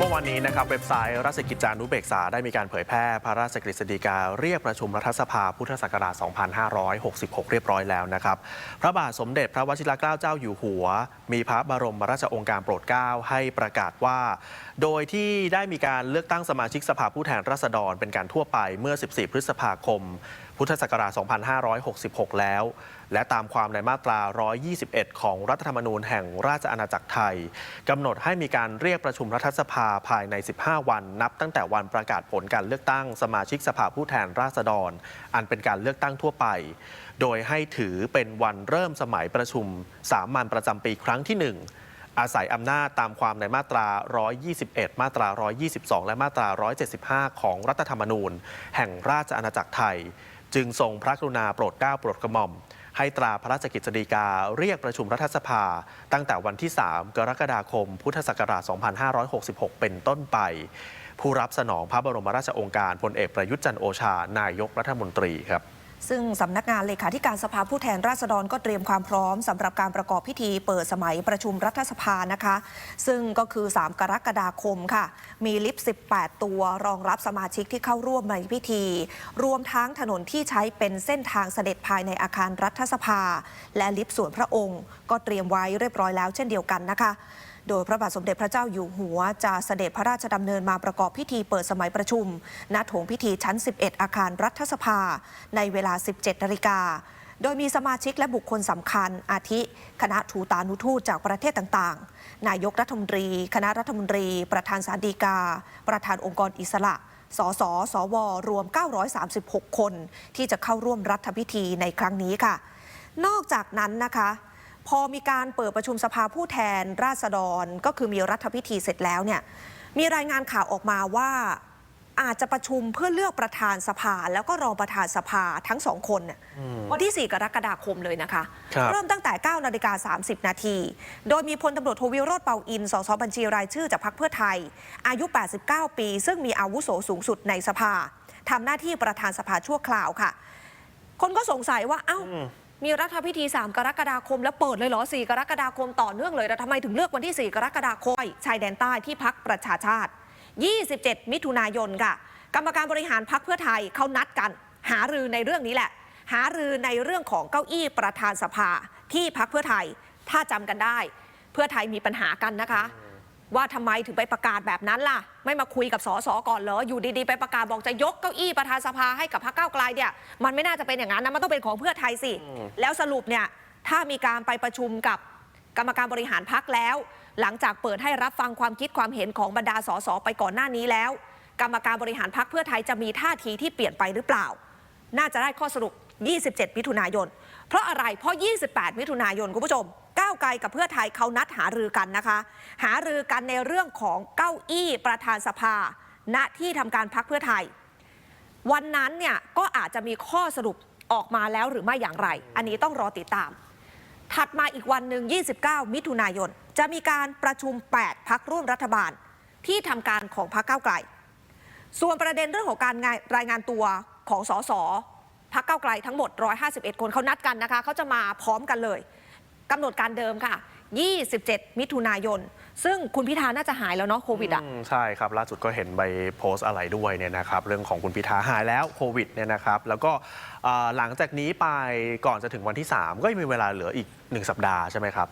เมื่อวานนี้นะครับเว็บไซต์ราชกิจจานุเบกษาได้มีการเผยแพร่พระราชกฤษฎีกาเรียกประชุมรัฐสภาพุทธศักราช 2566 เรียบร้อยแล้วนะครับ พระบาทสมเด็จพระวชิรเกล้าเจ้าอยู่หัว มีพระบรมราชองค์การโปรดเกล้าให้ประกาศว่า โดยที่ได้มีการเลือกตั้งสมาชิกสภาผู้แทนราษฎรเป็นการทั่วไปเมื่อ 14 พฤษภาคม พุทธศักราช 2566 แล้ว และตามความในมาตรา 121 ของรัฐธรรมนูญแห่งราชอาณาจักรไทยกำหนดให้มีการเรียกประชุมรัฐสภาภายใน 15 วัน นับตั้งแต่วันประกาศผลการเลือกตั้งสมาชิกสภาผู้แทนราษฎร อันเป็นการเลือกตั้งทั่วไป โดยให้ถือเป็นวันเริ่มสมัยประชุมสามัญประจำปีครั้งที่ 1อาศัยอำนาจตามความในมาตรา 121 มาตรา 122 และมาตรา 175 ของรัฐธรรมนูญ แห่งราชอาณาจักรไทย จึงทรงพระกรุณาโปรดเกล้าโปรดกระหม่อม ให้ตราพระราชกิจฎีกาเรียกประชุมรัฐสภา ตั้งแต่วันที่ 3 กรกฎาคม พุทธศักราช 2566 เป็นต้นไป ผู้รับสนองพระบรมราชโองการพลเอกประยุทธ์จันโอชา นายกรัฐมนตรีครับซึ่งสำนักงานเลขาธิการสภาผู้แทนราษฎรก็เตรียมความพร้อมสำหรับการประกอบพิธีเปิดสมัยประชุมรัฐสภานะคะ ซึ่งก็คือ 3 กรกฎาคมค่ะ มีลิฟต์ 18 ตัว รองรับสมาชิกที่เข้าร่วมในพิธี รวมทั้งถนนที่ใช้เป็นเส้นทางเสด็จภายในอาคารรัฐสภา และลิฟต์ส่วนพระองค์ ก็เตรียมไว้เรียบร้อยแล้วเช่นเดียวกันนะคะโดยพระบาทสมเด็จพระเจ้าอยู่หัว จะเสด็จพระราชดำเนินมาประกอบพิธีเปิดสมัยประชุม ณ โถงพิธีชั้น 11 อาคารรัฐสภา ในเวลา 17 นาฬิกา โดยมีสมาชิกและบุคคลสำคัญ อาทิ คณะทูตานุทูตจากประเทศต่างๆ นายกรัฐมนตรี คณะรัฐมนตรี ประธานสารดีกา ประธานองค์กรอิสระ สส สว รวม 936 คน ที่จะเข้าร่วมรัฐพิธีในครั้งนี้ค่ะ นอกจากนั้นนะคะพอมีการเปิดประชุมสภาผู้แทนราษฎร ก็คือมีรัฐพิธีเสร็จแล้วเนี่ยมีรายงานข่าวออกมาว่า อาจจะประชุมเพื่อเลือกประธานสภา แล้วก็รองประธานสภาทั้งสองคนเนี่ยวันที่ 4 กรกฎาคมเลยนะคะครับเริ่มตั้งแต่ 9 นาฬิกา 30 นาที โดยมีพลตำรวจโทวิโรธเปาอิน สสบัญชีรายชื่อจากพรรคเพื่อไทย อายุ 89 ปี ซึ่งมีอาวุโสสูงสุดในสภาทำหน้าที่ประธานสภาชั่วคราวค่ะ คนก็สงสัยว่า เอ้า มีรัฐพิธี 3 กรกฎาคม แล้วเปิดเลยเหรอ 4 กรกฎาคมต่อเนื่องเลย แต่ทำไมถึงเลือกวันที่ 4 กรกฎาคมชายแดนใต้ที่พักประชาชาติ 27 มิถุนายนค่ะ กรรมการบริหารพักเพื่อไทยเขานัดกัน หารือในเรื่องนี้แหละ หารือในเรื่องของเก้าอี้ประธานสภาที่พักเพื่อไทยถ้าจำกันได้ เพื่อไทยมีปัญหากันนะคะ ว่าทำไมถึงไปประกาศแบบนั้นล่ะ ไม่มาคุยกับสสก่อนเหรออยู่ดีๆ ไปประกาศบอกจะยกเก้าอี้ประธานสภาให้กับพรรคก้าวไกลเนี่ยมันไม่น่าจะเป็นอย่างนั้นนะมันต้องเป็นของเพื่อไทยสิแล้วสรุปเนี่ยถ้ามีการไปประชุมกับ กรรมการบริหารพักแล้ว หลังจากเปิดให้รับฟังความคิดความเห็นของบรรดาสสไปก่อนหน้านี้แล้ว กรรมการบริหารพักเพื่อไทยจะมีท่าทีที่เปลี่ยนไปหรือเปล่า น่าจะได้ข้อสรุป 27 มิถุนายน เพราะอะไร เพราะ 28 มิถุนายนคุณผู้ชม ก้าวไกลกับเพื่อไทยเขานัดหารือกันนะคะ หารือกันในเรื่องของเก้าอี้ประธานสภา ณ ที่ทำการพักเพื่อไทย วันนั้นเนี่ยก็อาจจะมีข้อสรุปออกมาแล้วหรือไม่อย่างไร อันนี้ต้องรอติดตาม ถัดมาอีกวันหนึ่ง 29 มิถุนายน จะมีการประชุม 8 พักร่วมรัฐบาล ที่ทำการของพักเก้าไกล ส่วนประเด็นเรื่องของการงานรายงานตัวของสสพักเก้าไกลทั้งหมด 151 คนเขานัดกันนะคะ เขาจะมาพร้อมกันเลยกำหนดการเดิมค่ะ 27 มิถุนายน ซึ่งคุณพิธาน่าจะหายแล้วเนาะโควิดอะ มใช่ครับ ล่าสุดก็เห็นใบโพสต์อะไรด้วยเนี่ยนะครับเรื่องของคุณพิธาหายแล้วโควิดเนี่ยนะครับ แล้วก็อ่อหลังจากนี้ไปก่อนจะถึงวันที่ 3 ก็ยังมีเวลาเหลืออีก 1 สัปดาห์ใช่ไหมครับ